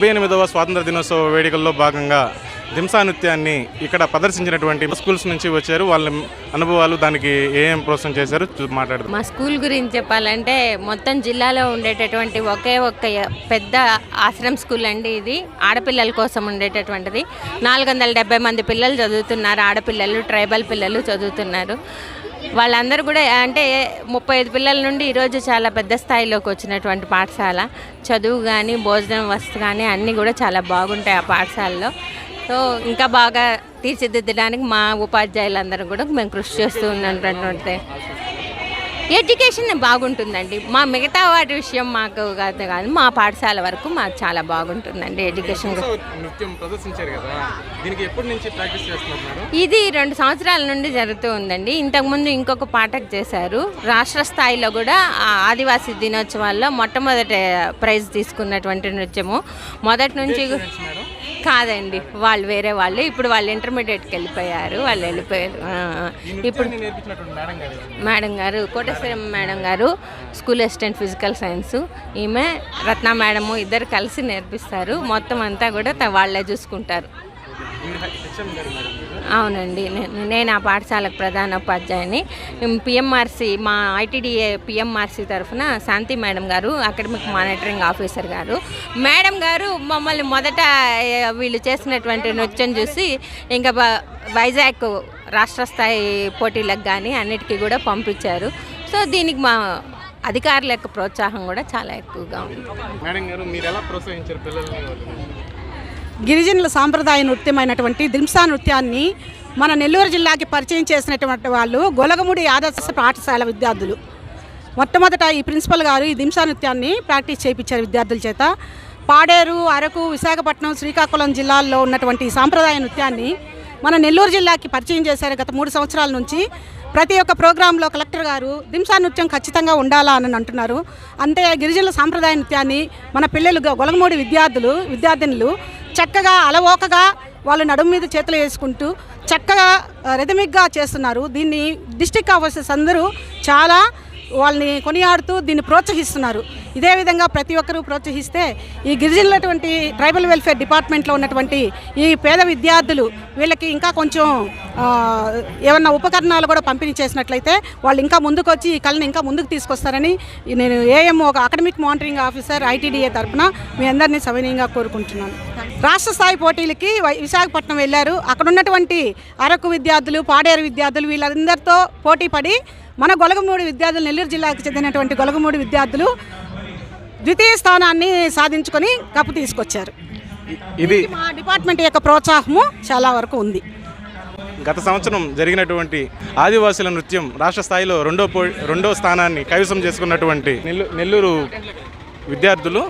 ముప్పై ఎనిమిదవ స్వాతంత్ర దినోత్సవ వేడుకల్లో భాగంగా దింసా నృత్యాన్ని ఇక్కడ ప్రదర్శించినటువంటి స్కూల్స్ నుంచి వచ్చారు. వాళ్ళ అనుభవాలు దానికి ఏం ప్రోత్సాహం చేశారు? చూ- మా స్కూల్ గురించి చెప్పాలంటే మొత్తం జిల్లాలో ఉండేటటువంటి ఒకే ఒక్క పెద్ద ఆశ్రమ్ స్కూల్ అండి ఇది. ఆడపిల్లల కోసం ఉండేటటువంటిది. నాలుగు వందల మంది పిల్లలు చదువుతున్నారు. ఆడపిల్లలు ట్రైబల్ పిల్లలు చదువుతున్నారు. వాళ్ళందరూ కూడా అంటే ముప్పై ఐదు పిల్లల నుండి ఈరోజు చాలా పెద్ద స్థాయిలోకి వచ్చినటువంటి పాఠశాల. చదువు కానీ భోజనం వస్తు కానీ అన్నీ కూడా చాలా బాగుంటాయి ఆ పాఠశాలలో. సో ఇంకా బాగా తీర్చిదిద్దడానికి మా ఉపాధ్యాయులందరూ కూడా మేము కృషి చేస్తూ ఉన్నటువంటి ఎడ్యుకేషన్ బాగుంటుందండి. మా మిగతా వాటి విషయం మాకు కాదు కానీ మా పాఠశాల వరకు మాకు చాలా బాగుంటుందండి ఎడ్యుకేషన్ ఇది రెండు సంవత్సరాల నుండి జరుగుతూ ఉందండి. ఇంతకుముందు ఇంకొక పాఠకు చేశారు. రాష్ట్ర స్థాయిలో కూడా ఆదివాసీ దినోత్సవాల్లో మొట్టమొదటి ప్రైజ్ తీసుకున్నటువంటి నృత్యము. మొదటి నుంచి కాదండి. వాళ్ళు వేరే వాళ్ళు. ఇప్పుడు వాళ్ళు ఇంటర్మీడియట్కి వెళ్ళిపోయారు. వాళ్ళు వెళ్ళిపోయారు. ఇప్పుడు మేడం గారు కోటేశ్వరం మేడం గారు స్కూల్ అసిస్టెంట్ ఫిజికల్ సైన్స్ ఈమె రత్న మేడము ఇద్దరు కలిసి నేర్పిస్తారు. మొత్తం అంతా కూడా వాళ్ళే చూసుకుంటారు. అవునండి. నేను నేను ఆ పాఠశాలకు ప్రధాన ఉపాధ్యాయుని. పిఎంఆర్సి మా ఐటీడీఏ పిఎంఆర్సి తరఫున శాంతి మేడం గారు అకాడమిక్ మానిటరింగ్ ఆఫీసర్ గారు. మేడం గారు మమ్మల్ని మొదట వీళ్ళు చేసినటువంటి నృత్యం చూసి ఇంకా బ- వైజాగ్ రాష్ట్ర స్థాయి పోటీలకు కానీ అన్నిటికీ కూడా పంపించారు. సో దీనికి మా అధికారుల యొక్క ప్రోత్సాహం కూడా చాలా ఎక్కువగా ఉంది. మేడం గారు మీరు ఎలా ప్రోత్సహించారు పిల్లల్ని? గిరిజనుల సాంప్రదాయ నృత్యమైనటువంటి దింసా నృత్యాన్ని మన నెల్లూరు జిల్లాకి పరిచయం చేసినటువంటి వాళ్ళు గొలగముడి ఆదర్శ పాఠశాల విద్యార్థులు. మొట్టమొదట ఈ ప్రిన్సిపల్ గారు ఈ దింసా నృత్యాన్ని ప్రాక్టీస్ చేయించారు విద్యార్థుల చేత. పాడేరు అరకు విశాఖపట్నం శ్రీకాకుళం జిల్లాల్లో ఉన్నటువంటి ఈ సాంప్రదాయ నృత్యాన్ని మన నెల్లూరు జిల్లాకి పరిచయం చేశారు గత మూడు సంవత్సరాల నుంచి. ప్రతి ఒక్క ప్రోగ్రాంలో కలెక్టర్ గారు దింసా నృత్యం ఖచ్చితంగా ఉండాలా అని అంటున్నారు. అంతే గిరిజనుల సాంప్రదాయ నృత్యాన్ని మన పిల్లలు గొలగమూడి విద్యార్థులు విద్యార్థినులు చక్కగా అలవోకగా వాళ్ళు నడుము మీద చేతులు వేసుకుంటూ చక్కగా రెథమిక్గా చేస్తున్నారు. దీన్ని డిస్టిక్ ఆఫీసర్స్ అందరూ చాలా వాళ్ళని కొనియాడుతూ దీన్ని ప్రోత్సహిస్తున్నారు. ఇదే విధంగా ప్రతి ఒక్కరూ ప్రోత్సహిస్తే ఈ గిరిజనులటువంటి ట్రైబల్ వెల్ఫేర్ డిపార్ట్మెంట్లో ఉన్నటువంటి ఈ పేద విద్యార్థులు వీళ్ళకి ఇంకా కొంచెం ఏమన్నా ఉపకరణాలు కూడా పంపిణీ చేసినట్లయితే వాళ్ళు ఇంకా ముందుకు వచ్చి ఈ కళను ఇంకా ముందుకు తీసుకొస్తారని నేను ఏఎం ఒక అకాడమిక్ మానిటరింగ్ ఆఫీసర్ ఐటీడీఏ తరఫున మీ అందరినీ సవినీయంగా కోరుకుంటున్నాను. రాష్ట్ర స్థాయి పోటీలకి విశాఖపట్నం వెళ్ళారు. అక్కడ ఉన్నటువంటి అరకు విద్యార్థులు పాడేరు విద్యార్థులు వీళ్ళందరితో పోటీ పడి మన గొలగమూడి విద్యార్థులు నెల్లూరు జిల్లాకు చెందినటువంటి గొలగమూడి విద్యార్థులు ద్వితీయ స్థానాన్ని సాధించుకొని కప్పు తీసుకొచ్చారు. ఇది మా డిపార్ట్మెంట్ యొక్క ప్రోత్సాహము చాలా వరకు ఉంది. గత సంవత్సరం జరిగినటువంటి ఆదివాసుల నృత్యం రాష్ట్ర స్థాయిలో రెండో పో రెండో స్థానాన్ని కైవసం చేసుకున్నటువంటి నెల్లు నెల్లూరు విద్యార్థులు